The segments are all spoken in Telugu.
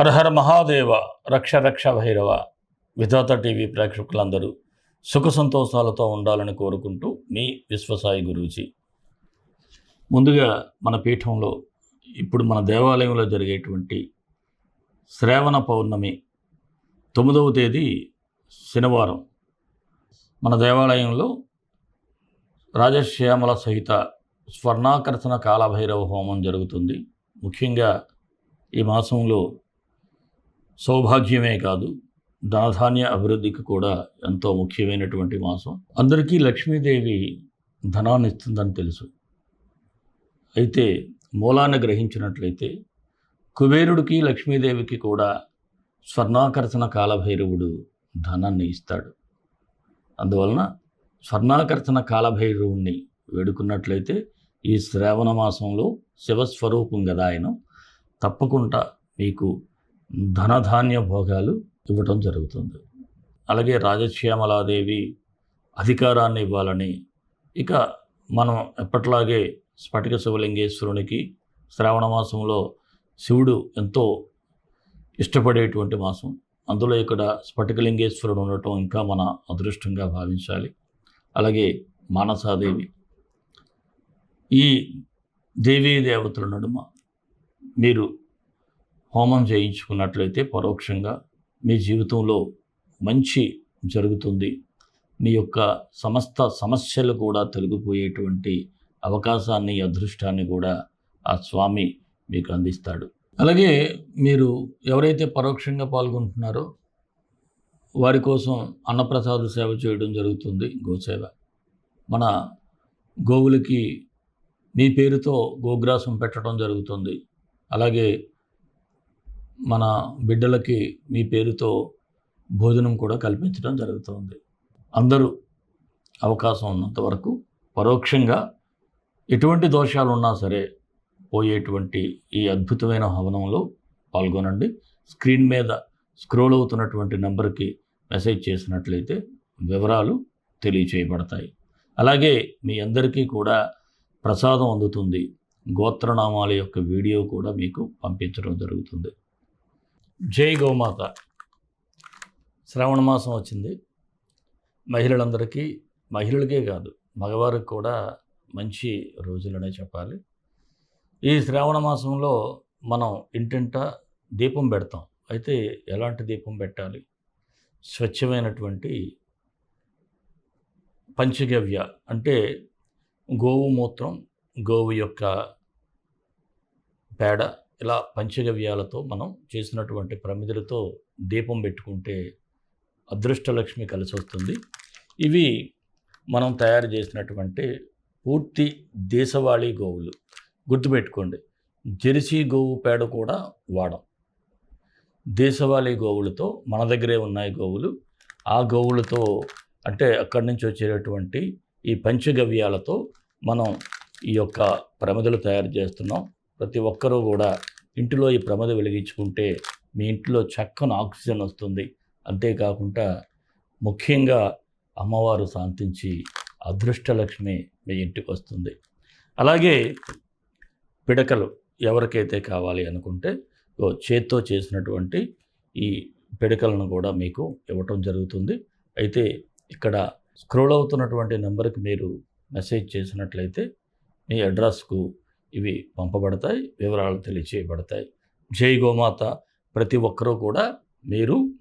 హరహర మహాదేవ రక్ష రక్ష భైరవ విధాత టీవీ ప్రేక్షకులందరూ సుఖ సంతోషాలతో ఉండాలని కోరుకుంటూ మీ విశ్వసాయి గురూజీ. ముందుగా మన పీఠంలో ఇప్పుడు మన దేవాలయంలో జరిగేటువంటి శ్రావణ పౌర్ణమి తొమ్మిదవ తేదీ శనివారం. మన దేవాలయంలో రాజశ్యామల సహిత స్వర్ణాకర్షణ కాలభైరవ హోమం జరుగుతుంది. ముఖ్యంగా ఈ మాసంలో సౌభాగ్యమే కాదు ధనధాన్య అభివృద్ధికి కూడా ఎంతో ముఖ్యమైనటువంటి మాసం. అందరికీ లక్ష్మీదేవి ధనాన్ని ఇస్తుందని తెలుసు. అయితే మూలాన్ని గ్రహించినట్లయితే కుబేరుడికి లక్ష్మీదేవికి కూడా స్వర్ణాకర్షణ కాలభైరవుడు ధనాన్ని ఇస్తాడు. అందువలన స్వర్ణాకర్షణ కాలభైరవుణ్ణి వేడుకున్నట్లయితే ఈ శ్రావణ మాసంలో శివస్వరూపం కదా ఆయన తప్పకుండా మీకు ధనధాన్య భోగాలు ఇవ్వటం జరుగుతుంది. అలాగే రాజశ్యామలాదేవి అధికారాన్ని ఇవ్వాలని ఇక మనం ఎప్పట్లాగే స్ఫటిక శివలింగేశ్వరునికి శ్రావణ మాసంలో శివుడు ఎంతో ఇష్టపడేటువంటి మాసం. అందులో ఇక్కడ స్ఫటికలింగేశ్వరుడు ఉండటం ఇంకా మన అదృష్టంగా భావించాలి. అలాగే మానసాదేవి. ఈ దేవీ దేవతల నడుమ మీరు హోమం చేయించుకున్నట్లయితే పరోక్షంగా మీ జీవితంలో మంచి జరుగుతుంది. మీ యొక్క సమస్త సమస్యలు కూడా తొలగిపోయేటువంటి అవకాశాన్ని అదృష్టాన్ని కూడా ఆ స్వామి మీకు అందిస్తాడు. అలాగే మీరు ఎవరైతే పరోక్షంగా పాల్గొంటున్నారో వారి కోసం అన్నప్రసాద సేవ చేయడం జరుగుతుంది గోసేవ. మన గోవులకి మీ పేరుతో గోగ్రాసం పెట్టడం జరుగుతుంది. అలాగే మన బిడ్డలకి మీ పేరుతో భోజనం కూడా కల్పించడం జరుగుతుంది. అందరూ అవకాశం ఉన్నంత వరకు పరోక్షంగా ఎటువంటి దోషాలు ఉన్నా సరే పోయేటువంటి ఈ అద్భుతమైన హవనంలో పాల్గొనండి. స్క్రీన్ మీద స్క్రోల్ అవుతున్నటువంటి నెంబర్కి మెసేజ్ చేసినట్లయితే వివరాలు తెలియచేయబడతాయి. అలాగే మీ అందరికీ కూడా ప్రసాదం అందుతుంది. గోత్రనామాల యొక్క వీడియో కూడా మీకు పంపించడం జరుగుతుంది. జై గోమాత. శ్రావణ మాసం వచ్చింది. మహిళలందరికీ మహిళలకే కాదు మగవారికి కూడా మంచి రోజులనే చెప్పాలి. ఈ శ్రావణ మాసంలో మనం ఇంటింట దీపం పెడతాం. అయితే ఎలాంటి దీపం పెట్టాలి? స్వచ్ఛమైనటువంటి పంచగవ్య అంటే గోవు మూత్రం గోవు యొక్క పేడ ఇలా పంచగవ్యాలతో మనం చేసినటువంటి ప్రమిదలతో దీపం పెట్టుకుంటే అదృష్టలక్ష్మి కలిసి వస్తుంది ఇవి మనం తయారు చేసినటువంటి పూర్తి దేశవాళీ గోవులు. గుర్తుపెట్టుకోండి జెర్సీ గోవు పేడ కూడా వాడం. దేశవాళీ గోవులతో మన దగ్గరే ఉన్నాయి గోవులు. ఆ గోవులతో అంటే అక్కడి నుంచి వచ్చేటటువంటి ఈ పంచగవ్యాలతో మనం ఈ యొక్క ప్రమిదలు తయారు చేస్తున్నాం. ప్రతి ఒక్కరూ కూడా ఇంటిలో ఈ ప్రమద వెలిగించుకుంటే మీ ఇంట్లో చక్కని ఆక్సిజన్ వస్తుంది. అంతేకాకుండా ముఖ్యంగా అమ్మవారు శాంతించి అదృష్టలక్ష్మి మీ ఇంటికి వస్తుంది. అలాగే పిడకలు ఎవరికైతే కావాలి అనుకుంటే చేత్తో చేసినటువంటి ఈ పిడకలను కూడా మీకు ఇవ్వటం జరుగుతుంది. అయితే ఇక్కడ స్క్రోల్ అవుతున్నటువంటి నెంబర్కి మీరు మెసేజ్ చేసినట్లయితే మీ అడ్రస్కు ఇవి పంపబడతాయి వివరాలు తెలియచేయబడతాయి. జై గోమాత. ప్రతి ఒక్కరూ కూడా మీరు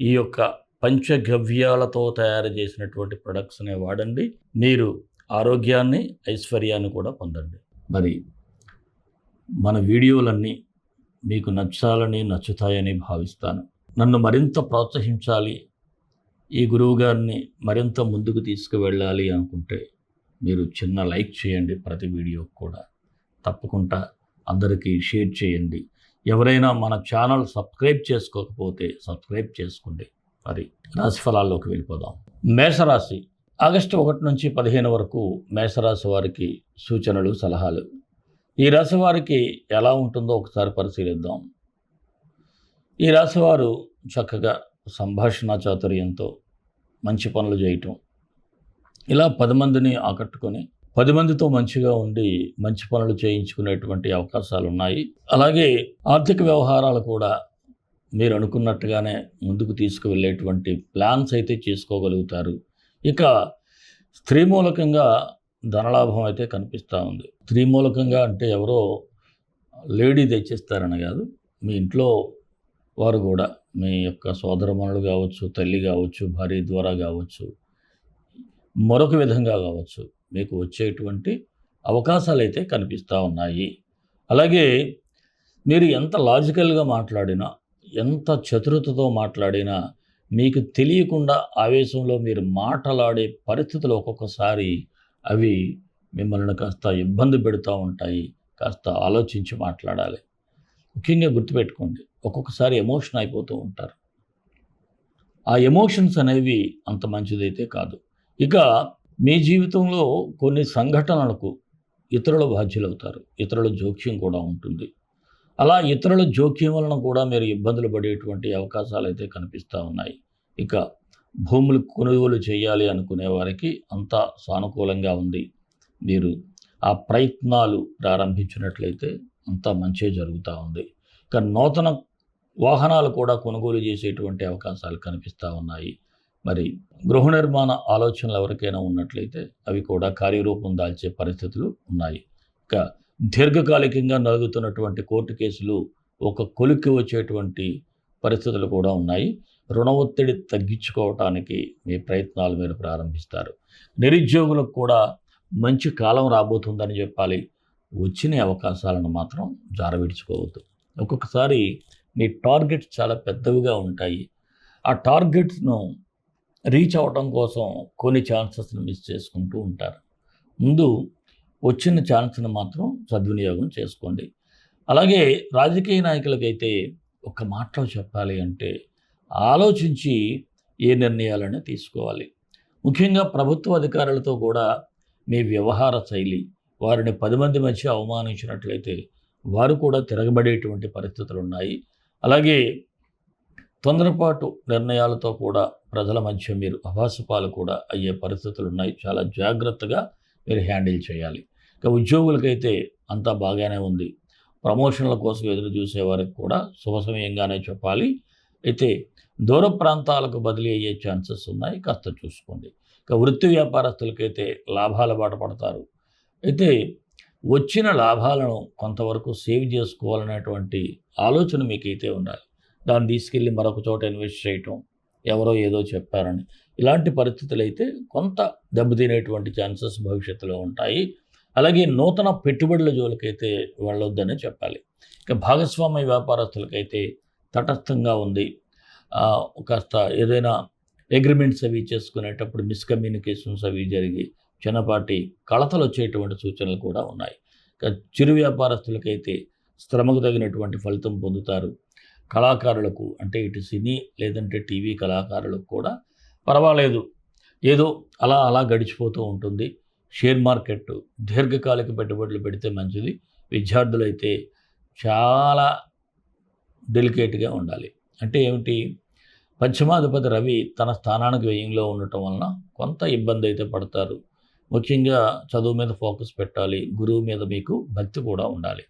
ఈ యొక్క పంచగవ్యాలతో తయారు చేసినటువంటి ప్రొడక్ట్స్ని వాడండి. మీరు ఆరోగ్యాన్ని ఐశ్వర్యాన్ని కూడా పొందండి. మరి మన వీడియోలన్నీ మీకు నచ్చాలని నచ్చుతాయని భావిస్తాను. నన్ను మరింత ప్రోత్సహించాలి ఈ గురువు గారిని మరింత ముందుకు తీసుకువెళ్ళాలి అనుకుంటే మీరు చిన్న లైక్ చేయండి ప్రతి వీడియోకి కూడా. తప్పకుండా అందరికీ షేర్ చేయండి. ఎవరైనా మన ఛానల్ సబ్స్క్రైబ్ చేసుకోకపోతే సబ్స్క్రైబ్ చేసుకోండి. మరి రాశి ఫలాల్లోకి వెళ్ళిపోదాం. మేషరాశి. ఆగస్టు ఒకటి నుంచి పదిహేను వరకు మేషరాశి వారికి సూచనలు సలహాలు. ఈ రాశి వారికి ఎలా ఉంటుందో ఒకసారి పరిశీలిద్దాం. ఈ రాశివారు చక్కగా సంభాషణ చాతుర్యంతో మంచి పనులు చేయటం. ఇలా పది మందిని ఆకట్టుకొని పది మందితో మంచిగా ఉండి మంచి పనులు చేయించుకునేటువంటి అవకాశాలు ఉన్నాయి అలాగే ఆర్థిక వ్యవహారాలు కూడా మీరు అనుకున్నట్టుగానే ముందుకు తీసుకువెళ్ళేటువంటి ప్లాన్స్ అయితే చేసుకోగలుగుతారు. ఇక స్త్రీ మూలకంగా ధనలాభం అయితే కనిపిస్తూ ఉంది. స్త్రీ మూలకంగా అంటే ఎవరో లేడీ తెచ్చిస్తారని కాదు మీ ఇంట్లో వారు కూడా మీ యొక్క సోదరమణులు కావచ్చు తల్లి కావచ్చు భార్య ద్వారా కావచ్చు మరొక విధంగా కావచ్చు మీకు వచ్చేటువంటి అవకాశాలు అయితే కనిపిస్తూ ఉన్నాయి. అలాగే మీరు ఎంత లాజికల్గా మాట్లాడినా ఎంత చతురతతో మాట్లాడినా మీకు తెలియకుండా ఆవేశంలో మీరు మాటలాడే పరిస్థితులు ఒక్కొక్కసారి అవి మిమ్మల్ని కాస్త ఇబ్బంది పెడుతూ ఉంటాయి. కాస్త ఆలోచించి మాట్లాడాలి. ముఖ్యంగా గుర్తుపెట్టుకోండి ఒక్కొక్కసారి ఎమోషన్ అయిపోతూ ఉంటారు. ఆ ఎమోషన్స్ అనేవి అంత మంచిదైతే కాదు. ఇక మీ జీవితంలో కొన్ని సంఘటనలకు ఇతరుల బాధ్యులవుతారు. ఇతరుల జోక్యం కూడా ఉంటుంది. అలా ఇతరుల జోక్యం వలన కూడా మీరు ఇబ్బందులు పడేటువంటి అవకాశాలు అయితే కనిపిస్తూ ఉన్నాయి. ఇక భూములు కొనుగోలు చేయాలి అనుకునే వారికి అంతా సానుకూలంగా ఉంది. మీరు ఆ ప్రయత్నాలు ప్రారంభించినట్లయితే అంతా మంచి జరుగుతూ ఉంది. ఇక నూతన వాహనాలు కూడా కొనుగోలు చేసేటువంటి అవకాశాలు కనిపిస్తూ ఉన్నాయి. మరి గృహ నిర్మాణ ఆలోచనలు ఎవరికైనా ఉన్నట్లయితే అవి కూడా కార్యరూపం దాల్చే పరిస్థితులు ఉన్నాయి. ఇక దీర్ఘకాలికంగా నలుగుతున్నటువంటి కోర్టు కేసులు ఒక కొలిక్కి వచ్చేటువంటి పరిస్థితులు కూడా ఉన్నాయి. రుణ ఒత్తిడి తగ్గించుకోవటానికి మీ ప్రయత్నాలు మీరు ప్రారంభిస్తారు. నిరుద్యోగులకు కూడా మంచి కాలం రాబోతుందని చెప్పాలి. వచ్చిన అవకాశాలను మాత్రం జారవిడుచుకోవద్దు. ఒక్కొక్కసారి మీ టార్గెట్స్ చాలా పెద్దవిగా ఉంటాయి. ఆ టార్గెట్స్ను రీచ్ అవ్వడం కోసం కొన్ని ఛాన్సెస్ని మిస్ చేసుకుంటూ ఉంటారు. ముందు వచ్చిన ఛాన్స్ని మాత్రం సద్వినియోగం చేసుకోండి. అలాగే రాజకీయ నాయకులకైతే ఒక మాటలో చెప్పాలి అంటే ఆలోచించి ఏ నిర్ణయాలను తీసుకోవాలి. ముఖ్యంగా ప్రభుత్వ అధికారులతో కూడా మీ వ్యవహార శైలి వారిని పది మంది మధ్య అవమానించినట్లయితే వారు కూడా తిరగబడేటువంటి పరిస్థితులు ఉన్నాయి. అలాగే తొందరపాటు నిర్ణయాలతో కూడా ప్రజల మధ్య మీరు అభాసపాలు కూడా అయ్యే పరిస్థితులు ఉన్నాయి చాలా జాగ్రత్తగా మీరు హ్యాండిల్ చేయాలి. ఇక ఉద్యోగులకైతే అంతా బాగానే ఉంది. ప్రమోషన్ల కోసం ఎదురు చూసే వారికి కూడా శుభ సమయంగానే చెప్పాలి. అయితే దూర ప్రాంతాలకు బదిలీ అయ్యే ఛాన్సెస్ ఉన్నాయి. కాస్త చూసుకోండి. ఇక వృత్తి వ్యాపారస్తులకైతే లాభాల బాట పడతారు. అయితే వచ్చిన లాభాలను కొంతవరకు సేవ్ చేసుకోవాలనేటువంటి ఆలోచన మీకైతే ఉండాలి. దాన్ని తీసుకెళ్ళి మరొక చోట ఇన్వెస్ట్ చేయటం ఎవరో ఏదో చెప్పారని. ఇలాంటి పరిస్థితులు అయితే కొంత దెబ్బతినేటువంటి ఛాన్సెస్ భవిష్యత్తులో ఉంటాయి. అలాగే నూతన పెట్టుబడుల జోలికైతే వెళ్ళొద్దనే చెప్పాలి. ఇక భాగస్వామ్య వ్యాపారస్తులకైతే తటస్థంగా ఉంది. కాస్త ఏదైనా అగ్రిమెంట్స్ అవి చేసుకునేటప్పుడు మిస్కమ్యూనికేషన్స్ అవి జరిగి చిన్నపాటి కలతలు వచ్చేటువంటి సూచనలు కూడా ఉన్నాయి. ఇక చిరు వ్యాపారస్తులకైతే శ్రమకు తగినటువంటి ఫలితం పొందుతారు. కళాకారులకు అంటే ఇటు సినీ లేదంటే టీవీ కళాకారులకు కూడా పర్వాలేదు. ఏదో అలా అలా గడిచిపోతూ ఉంటుంది. షేర్ మార్కెట్ దీర్ఘకాలిక పెట్టుబడులు పెడితే మంచిది. విద్యార్థులైతే చాలా డెలికేట్గా ఉండాలి. అంటే ఏమిటి? పశ్చిమాధిపతి రవి తన స్థానానికి వ్యయంలో ఉండటం వలన కొంత ఇబ్బంది అయితే పడతారు. ముఖ్యంగా చదువు మీద ఫోకస్ పెట్టాలి. గురువు మీద మీకు భక్తి కూడా ఉండాలి.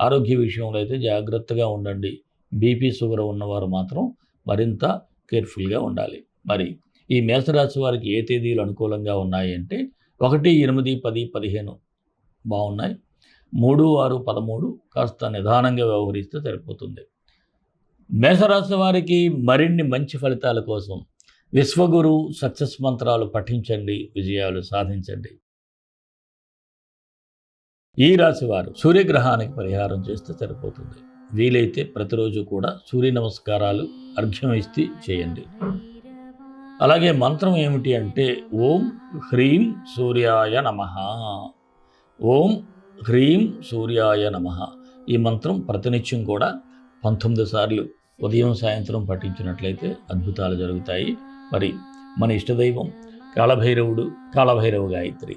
ఆరోగ్య విషయంలో అయితే జాగ్రత్తగా ఉండండి. బీపీ షుగర్ ఉన్నవారు మాత్రం మరింత కేర్ఫుల్గా ఉండాలి. మరి ఈ మేషరాశి వారికి ఏ తేదీలు అనుకూలంగా ఉన్నాయి అంటే ఒకటి ఎనిమిది పది పదిహేను బాగున్నాయి. మూడు ఆరు పదమూడు కాస్త నిదానంగా వ్యవహరిస్తే సరిపోతుంది. మేషరాశి వారికి మరిన్ని మంచి ఫలితాల కోసం విశ్వగురు సక్సెస్ మంత్రాలు పఠించండి విజయాలు సాధించండి. ఈ రాశివారు సూర్యగ్రహానికి పరిహారం చేస్తే సరిపోతుంది. వీలైతే ప్రతిరోజు కూడా సూర్య నమస్కారాలు అర్ఘ్యం ఇస్తే చేయండి. అలాగే మంత్రం ఏమిటి అంటే ఓం హ్రీం సూర్యాయ నమ. ఓం హ్రీం సూర్యాయ నమ. ఈ మంత్రం ప్రతినిత్యం కూడా పంతొమ్మిది సార్లు ఉదయం సాయంత్రం పఠించినట్లయితే అద్భుతాలు జరుగుతాయి. మరి మన ఇష్టదైవం కాళభైరవుడు కాళభైరవ గాయత్రి